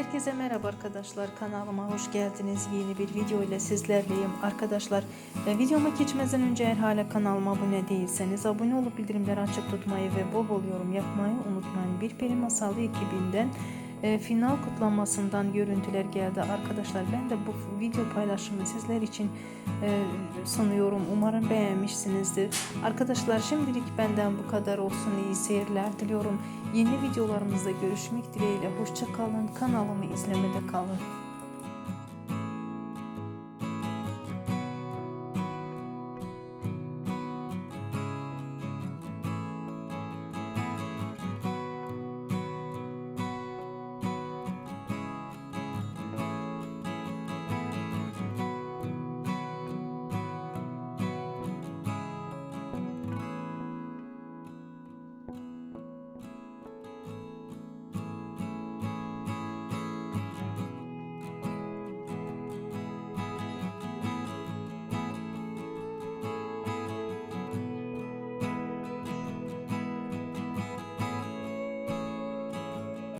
Herkese merhaba arkadaşlar kanalıma hoş geldiniz. Yeni bir video ile sizlerleyim arkadaşlar. E, videoma geçmeden önce eğer hala kanalıma abone değilseniz abone olup bildirimleri açık tutmayı ve bol bol yorum yapmayı unutmayın. Bir Peri Masalı ekibinden e, final kutlamasından görüntüler geldi arkadaşlar. Ben de bu video paylaşımı sizler için e, sunuyorum. Umarım beğenmişsinizdir. Arkadaşlar şimdilik benden bu kadar olsun. İyi seyirler diliyorum. Yeni videolarımızda görüşmek dileğiyle. Hoşça kalın. Kanalımı izlemede kalın.